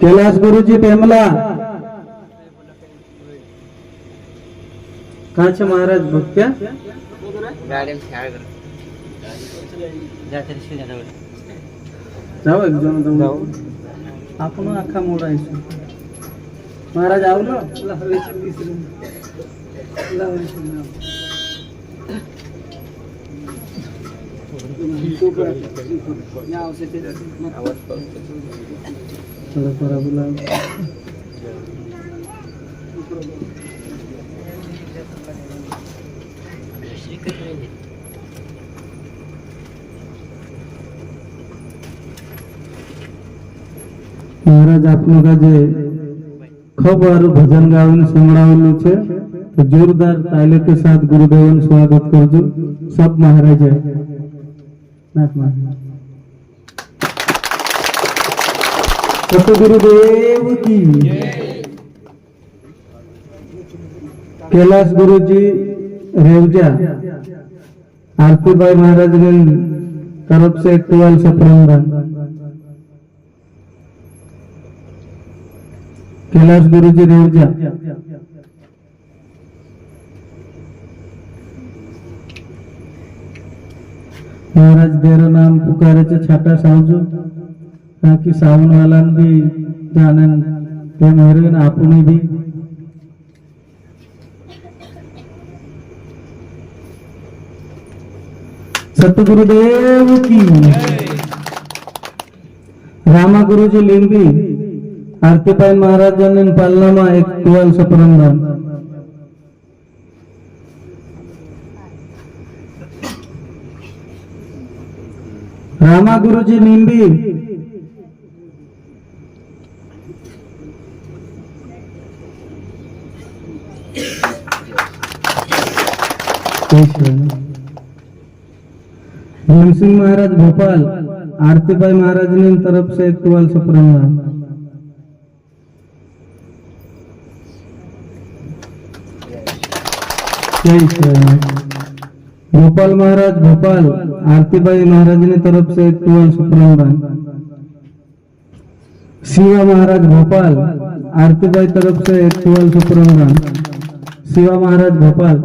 કૈલાસ ગુરુજી પેમલા. કાં છે મહારાજ ભક્ત્યા આપણો આખા મોડા છે મહારાજ આવલો આવશે થોડા ખોરા બોલાવ મહારાજ આપનું આજે ખબવાળું ભજન ગાવાનું સંભળાવેલું છે, તો જોરદાર તાલે કે સાથ ગુરુદેવનું સ્વાગત કરજો. સબ મહારાજે. નાથ મહારાજ. गुरुदेव की। कैलाश गुरु जी रेवजा आरती भाई महाराज तरफ़ से ट्वेल्व सप्रेंबर कैलाश गुरु जी रेवजा। महाराज देर नाम पुकारे छाटा सावजो। ताकि सावन वाला भी जानन ते मेरे आपने भी। सतगुरुदेव की। रामा गुरुजी लिंबी आरती पायन महाराजांनी पालनामा एक टुवाल सप्रांगण रामा गुरुजी निंबी। भीम सिंह महाराज भोपाल आरती भाई महाराज ने तरफ़ से एक टुवाल जय भोपाल महाराज भोपाल आरती भाई महाराज ने तरफ़ से एक टुवाल सप्रांगण शिवा महाराज भोपाल आरती भाई तरफ़ से एक टुवाल सप्रांगण शिवा महाराज भोपाल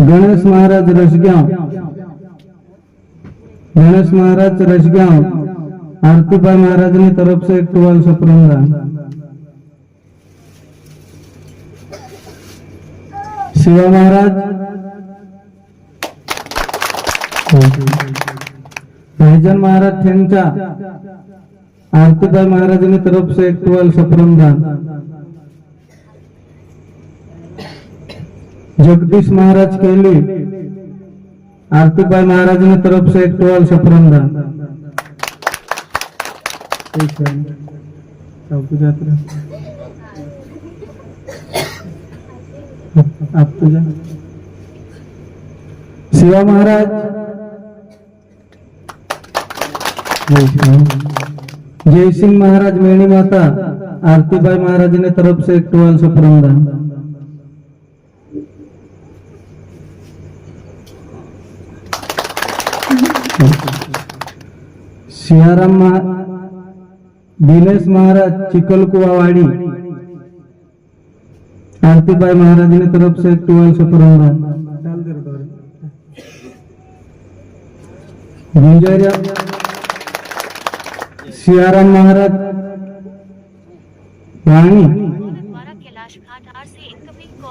गणेश महाराज रसगांव गणेश महाराज रसगांव आरतीबाई महाराज ने तरफ़ से एक टुवाल सप्रांगण शिवा महाराज भाईजान महाराज ठेंचा आरतीबाई महाराज ने तरफ़ से एक टुवाल सप्रांगण जगदीश महाराज केली. आरतीबाई महाराज ने तरफ़ से एक टुवाल सप्रांगण आप तुझा शिवा महाराज जय सिंह महाराज मेणी माता आरतीबाई महाराज ने तरफ़ से एक टुवाल सप्रांगण सियाराम दिनेश महाराज चिकलकुवावाड़ी। आरतीबाई महाराज ने तरफ़ से टुवेल्व सप्रांगण गुंजारिया सियाराम महाराज वाणी।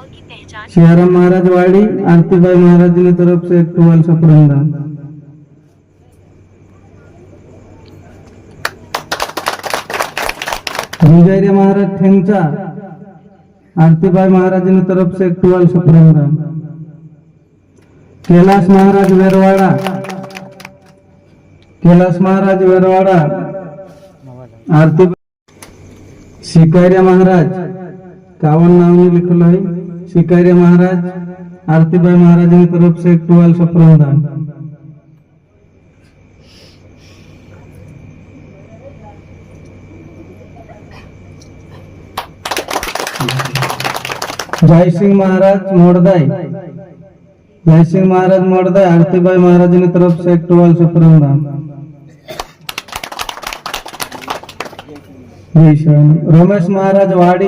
की सियाराम महाराज वाड़ी आरतीबाई महाराज ने तरफ़ से टुवेल्व सप्रांगण गुंजारिया महाराज ठेंचा। आरतीबाई महाराज ने तरफ़ से टुवेल्व सप्रांगण कैलाश महाराज वेरवाड़ा। कैलाश महाराज वेरवाड़ा। आरती शिकारिया महाराज कावन नाम में लिखल है शिकारिया महाराज, आरतीबाई महाराज की तरफ़ से टुवेल्व सप्रांगण जय सिंह महाराज मोड़दाई जय सिंह महाराज मोड़दाई आरतीबाई महाराज की तरफ़ से टुवेल्व सप्रांगण रमेश महाराज वाड़ी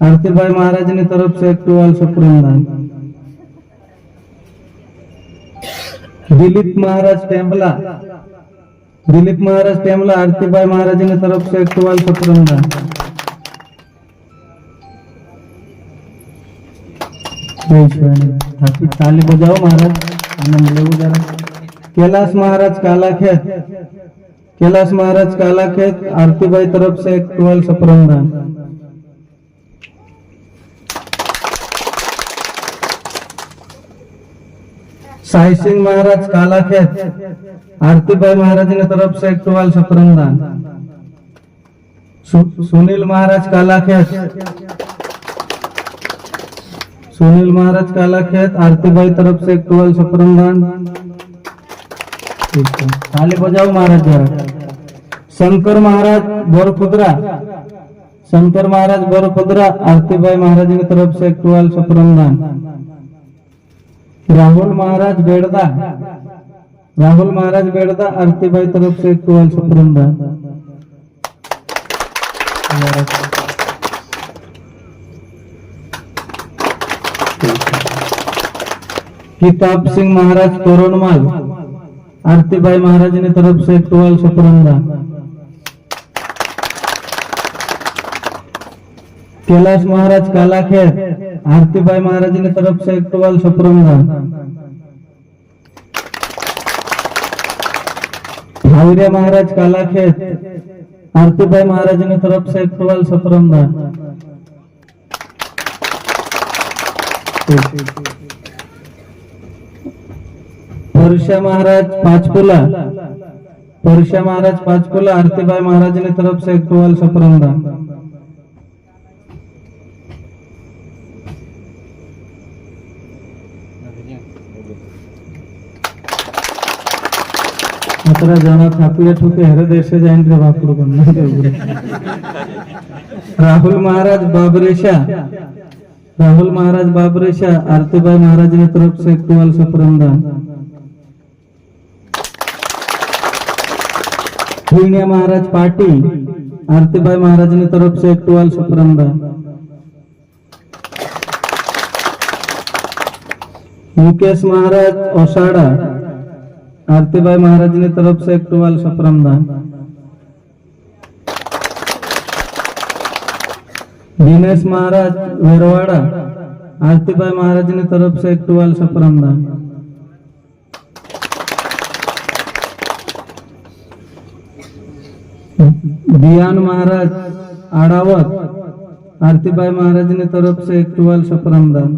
आरती भाई महाराज ने तरफ़ से एक टुवाल सप्रमदान दिलीप महाराज टेम्बला दिलीप महाराज टेम्बला आरती भाई महाराज ने तरफ़ से एक टुवाल सप्रमदान जय शिवानंद हाथी कैलाश महाराज काला खेत आरती भाई तरफ़ से एक टुवाल सप्रमदान साई सिंह महाराज काला खेत आरती भाई महाराज ने तरफ़ से एक टुवाल सप्रमदान सु, सुनील महाराज काला खेत सुनील महाराज काला खेत आरती भाई तरफ़ से एक टुवाल सप्रमदान ठीक है बजाव बजाओ महाराज जरा शंकर महाराज बोरखुदरा. शंकर महाराज बोरखुदरा आरतीबाई महाराज की तरफ से एक टुवाल सप्रमदान राहुल महाराज बेड़दा. राहुल महाराज बेड़दा आरतीबाई तरफ से एक टुवाल सप्रमदान किताब सिंह महाराज तोरणमाल आरती भाई महाराज ने तरफ़ से एक टुवाल कैलाश महाराज काला खेत आरती भाई महाराज ने तरफ़ से टुवाल सप्रमदान भावरे महाराज काला खेत आरती भाई महाराज ने तरफ़ से टुवाल सप्रमदान परशा महाराज पाचपुला. परशा महाराज पाचपुला आरतीबाई महाराज ने तरफ से टोल सपरंदा. আপনারা যারা থাপিয়া ঠুকে হেরে দেশে যাইন রে বাপুর राहुल महाराज बाबरेशा. राहुल महाराज बाबरेशा आरतीबाई महाराज ने तरफ से टोल सप्रंदा. पुण्य महाराज पाटी आरतीबाई महाराज ने तरफ़ से एक टुवाल सप्रमदान मुकेश महाराज ओसाड़ा आरतीबाई महाराज ने तरफ़ से एक टुवाल सप्रमदान दिनेश महाराज वेरवाड़ा आरतीबाई महाराज ने तरफ़ से एक टुवाल सप्रमदान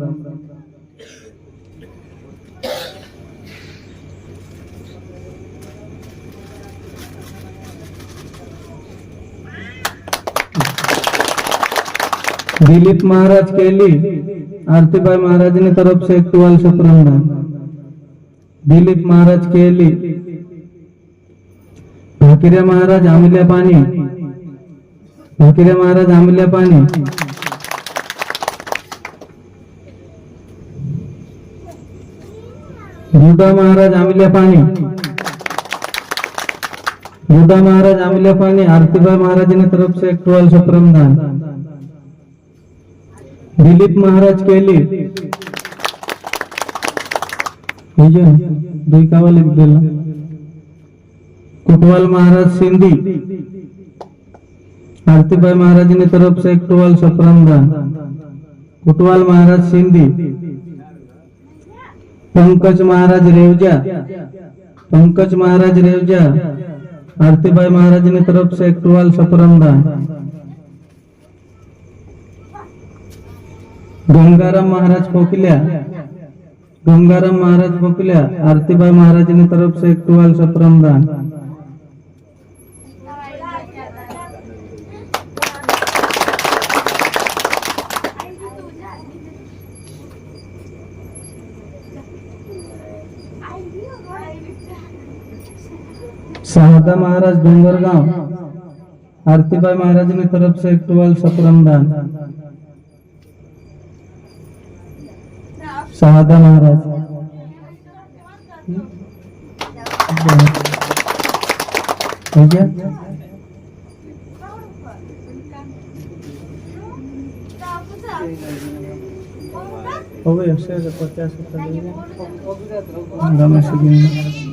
दियान महाराज आड़ावत आरतीबाई महाराज ने तरफ़ से एक टुवाल सप्रमदान दिलीप महाराज आरतीबाई महाराज महाराज महाराज युधा महाराज, आमिल्या पाणी युधा महाराज आरतीबाई ने तरफ़ से एक टुवाल सप्रमदान दिलीप महाराज केली। विजय दुई दिला। कुटवाल महाराज सिंधी. आरतीबाई महाराज तरफ से एक टुवाल सप्रमदान कुटवाल महाराज सिंधी. पंकज महाराज रेवजा. पंकज महाराज रेवजा. आरतीबाई महाराज तरफ से एक टुवाल सप्रमदान गंगाराम महाराज पोकल्या गंगाराम महाराज पोकल्या आरतीबाई महाराज तरफ से एक टुवाल शहादा महाराज डोंगर गाँव आरती बाई महाराज ने तरफ़ से ट्वेल्व सपरम दान शहादा महाराज. ठीक है Thank you. Ove, ustedes de cualquier supervivencia. Dame siguiente.